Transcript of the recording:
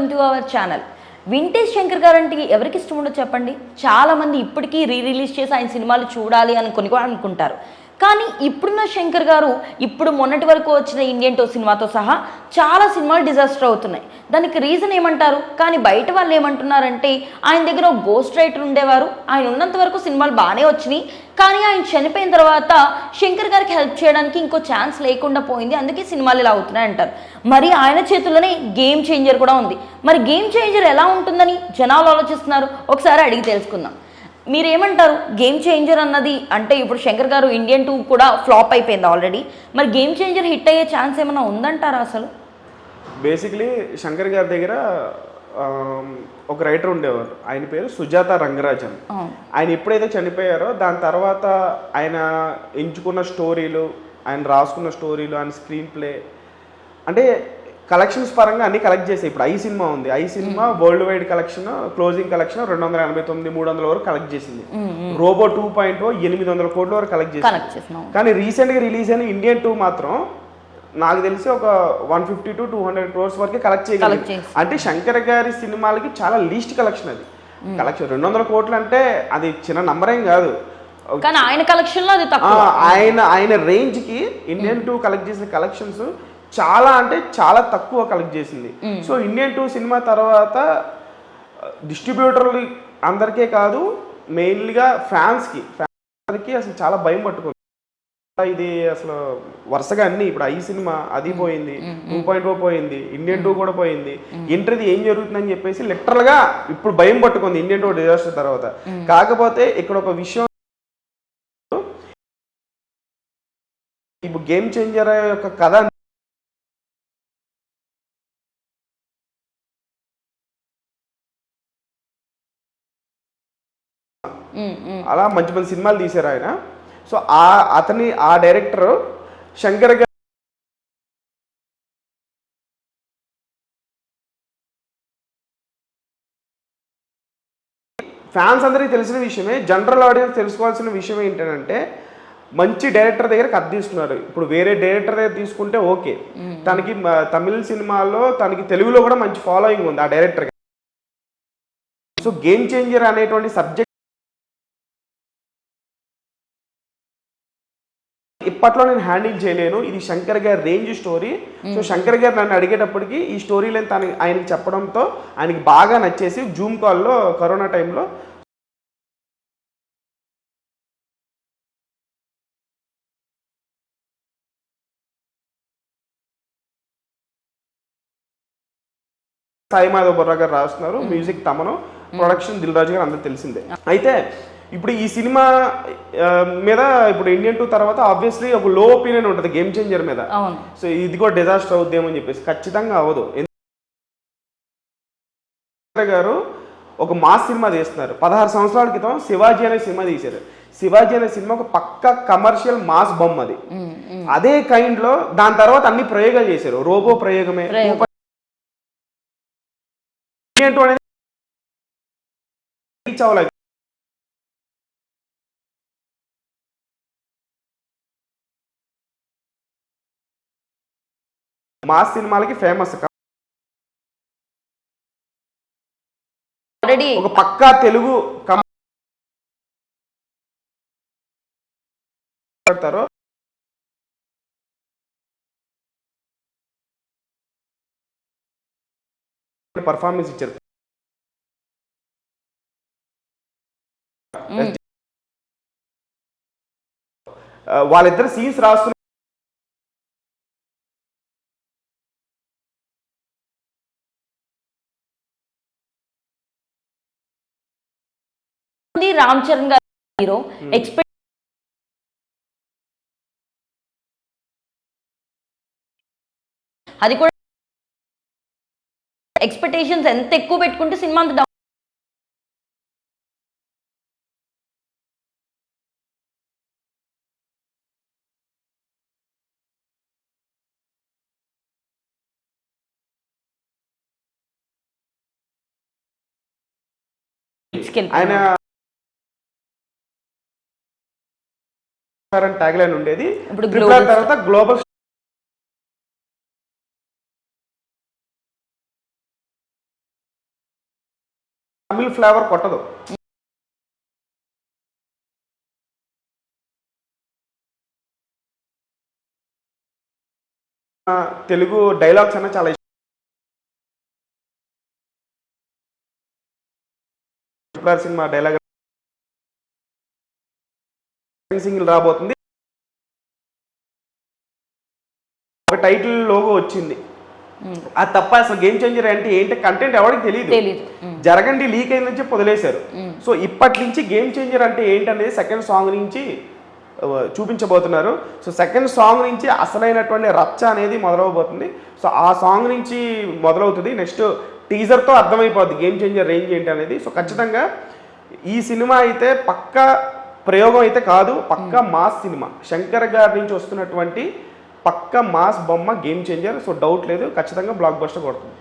Welcome to our channel. Vintage Shankar guarantee ఎవరికి ఇష్టం ఉండదు చెప్పండి? చాలా మంది ఇప్పటికీ రీ రిలీజ్ చేసి ఆయన సినిమాలు చూడాలి అని కూడా అనుకుంటారు. కానీ ఇప్పుడున్న శంకర్ గారు ఇప్పుడు మొన్నటి వరకు వచ్చిన ఇండియన్ టో సినిమాతో సహా చాలా సినిమాలు డిజాస్టర్ అవుతున్నాయి. దానికి రీజన్ ఏమంటారు? కానీ బయట వాళ్ళు ఏమంటున్నారంటే ఆయన దగ్గర ఒక గోస్ట్ రైటర్ ఉండేవారు. ఆయన ఉన్నంత వరకు సినిమాలు బాగానే వచ్చినాయి. కానీ ఆయన చనిపోయిన తర్వాత శంకర్ గారికి హెల్ప్ చేయడానికి ఇంకో ఛాన్స్ లేకుండా పోయింది. అందుకే సినిమాలు ఇలా అవుతున్నాయి అంటారు. మరి ఆయన చేతుల్లోనే గేమ్ చేంజర్ కూడా ఉంది. మరి గేమ్ చేంజర్ ఎలా ఉంటుందని జనాలు ఆలోచిస్తున్నారు? ఒకసారి అడిగి తెలుసుకుందాం. మీరేమంటారు? గేమ్ చేంజర్ అన్నది అంటే ఇప్పుడు శంకర్ గారు ఇండియన్ టూ కూడా ఫ్లాప్ అయిపోయింది ఆల్రెడీ మరి గేమ్ చేంజర్ హిట్ అయ్యే ఛాన్స్ ఏమైనా ఉందంటారా అసలు? బేసిక్లీ శంకర్ గారి దగ్గర ఒక రైటర్ ఉండేవారు. ఆయన పేరు సుజాత రంగరాజన్. ఆయన ఎప్పుడైతే చనిపోయారో దాని తర్వాత ఆయన ఎంచుకున్న స్టోరీలు ఆయన రాసుకున్న స్టోరీలు ఆయన స్క్రీన్ ప్లే అంటే కలెక్షన్స్ పరంగా అన్ని కలెక్ట్ చేసాయి ఇప్పుడు ఐ సినిమా ఉంది. I cinema worldwide collection closing collection రెండు వందల ఎనభై తొమ్మిది మూడు వందల వరకు కలెక్ట్ చేసింది. రోబో టూ పాయింట్ ఎనిమిది వందల కోట్ల వరకు కలెక్ట్ చేసింది. కానీ రీసెంట్గా రిలీజ్ అయిన ఇండియన్ టూ మాత్రం నాకు తెలిసి ఒక one fifty to two hundred crores వరకే కలెక్ట్ చేయగలిగింది. అంటే శంకర్ గారి సినిమాలకి చాలా లీస్ట్ కలెక్షన్ అది. కలెక్షన్ రెండు వందల కోట్లు అంటే అది చిన్న నంబర్ ఏం కాదు. కానీ ఆయన కలెక్షన్లో అది ఆ, తక్కువ ఆయన ఆయన రేంజ్కి ఇండియన్ టూ కలెక్ట్ చేసిన కలెక్షన్స్ చాలా అంటే చాలా తక్కువ కలెక్ట్ చేసింది. సో ఇండియన్ టూ సినిమా తర్వాత డిస్ట్రిబ్యూటర్లు అందరికీ కాదు మెయిన్లీగా ఫ్యాన్స్కి ఫ్యాన్స్కి అసలు చాలా భయం పట్టుకుంది. ఇది అసలు వరుసగా అన్ని ఇప్పుడు ఐ సినిమా అది పోయింది టూ పాయింట్ ఓ పోయింది ఇండియన్ టూ కూడా పోయింది. ఇంటర్ది ఏం జరుగుతుందని చెప్పేసి లిటరల్గా ఇప్పుడు భయం పట్టుకుంది ఇండియన్ టూ డిజాస్టర్ తర్వాత. కాకపోతే ఇక్కడ ఒక విషయం ఇప్పుడు గేమ్ చేంజర్ యొక్క కథ అలా మంచి మంచి సినిమాలు తీశారు ఆయన. సో ఆ అతని ఆ డైరెక్టర్ శంకర్ గారు ఫ్యాన్స్ అందరికీ తెలిసిన విషయమే జనరల్ ఆడియన్స్ తెలుసుకోవాల్సిన విషయం ఏంటంటే మంచి డైరెక్టర్ దగ్గర కథ తీసుకున్నారు ఇప్పుడు వేరే డైరెక్టర్ దగ్గర తీసుకుంటే ఓకే. తనకి తమిళ సినిమాల్లో తనకి తెలుగులో కూడా మంచి ఫాలోయింగ్ ఉంది ఆ డైరెక్టర్ సో గేమ్ చేంజర్ అనేటువంటి సబ్జెక్ట్ ఇప్పట్లో నేను హ్యాండిల్ చేయలేను. ఇది శంకర్ గారి రేంజ్ స్టోరీ. సో శంకర్ గారు నన్ను అడిగేటప్పటికి ఈ స్టోరీ లైన్ తన ఆయనకి చెప్పడంతో ఆయనకి బాగా నచ్చేసి జూమ్ కాల్లో కరోనా టైంలో సాయి మాధవ్ బొర్రా గారు రాస్తున్నారు. మ్యూజిక్ తమను. ప్రొడక్షన్ దిల్ రాజు గారు అందరికి తెలిసిందే. అయితే ఇప్పుడు ఈ సినిమా మీద ఇప్పుడు ఇండియన్ టూ తర్వాత ఆబ్వియస్లీ ఒక లో ఒపీనియన్ ఉంటుంది గేమ్ చేంజర్ మీద. సో ఇది కూడా డిజాస్టర్ అవుద్దేమో అని చెప్పేసి. ఖచ్చితంగా అవ్వదు. గారు ఒక మాస్ సినిమా తీస్తున్నారు. పదహారు సంవత్సరాల క్రితం శివాజీ అనే సినిమా తీశారు. శివాజీ అనే సినిమా ఒక పక్క కమర్షియల్ మాస్ బొమ్మ అది. అదే కైండ్లో దాని తర్వాత అన్ని ప్రయోగాలు చేశారు. రోబో ప్రయోగమే. reach అవ్వలేదు. మాస్ సినిమాలకి ఫేమస్ ఒక పక్కా తెలుగు మాట్లాడతారో పర్ఫార్మెన్స్ ఇచ్చారు. ఆ, వాళ్ళిద్దరు సీన్స్ రాస్తున్న రామ్ చరణ్ గారు హీరో. ఎక్స్పెక్ట్ అది కూడా ఎక్స్పెక్టేషన్స్ ఎంత ఎక్కువ పెట్టుకుంటే సినిమా అంత down. ఆయన ట్యాగ్ లైన్ ఉండేది. ఇప్పుడు ట్రిపుల్ ఆర్ తర్వాత గ్లోబల్ తమిళ్ ఫ్లేవర్ కొట్టదు. తెలుగు డైలాగ్స్ అన్న చాలా ఇష్టం. సినిమా డైలాగ్ సింగిల్ రాబోతుంది. ఒక టైటిల్ లోగో వచ్చింది. అది తప్ప అసలు గేమ్ చేంజర్ అంటే ఏంటి? కంటెంట్ ఎవరికి తెలియదు జరగండి లీక్ అయిందని చెప్పి వదిలేశారు సో ఇప్పటి నుంచి గేమ్ చేంజర్ అంటే ఏంటనేది సెకండ్ సాంగ్ నుంచి చూపించబోతున్నారు. సో సెకండ్ సాంగ్ నుంచి అసలైనటువంటి రచ్చ అనేది మొదలవబోతుంది. సో ఆ సాంగ్ నుంచి మొదలవుతుంది. నెక్స్ట్ టీజర్తో అర్థమైపోద్ది గేమ్ చేంజర్ రేంజ్ ఏంటి అనేది. సో ఖచ్చితంగా ఈ సినిమా అయితే పక్క ప్రయోగం అయితే కాదు పక్క మాస్ సినిమా. శంకర్ గారి నుంచి వస్తున్నటువంటి పక్క మాస్ బొమ్మ గేమ్ చేంజర్. సో డౌట్ లేదు ఖచ్చితంగా బ్లాక్ బస్టర్ కొడుతుంది.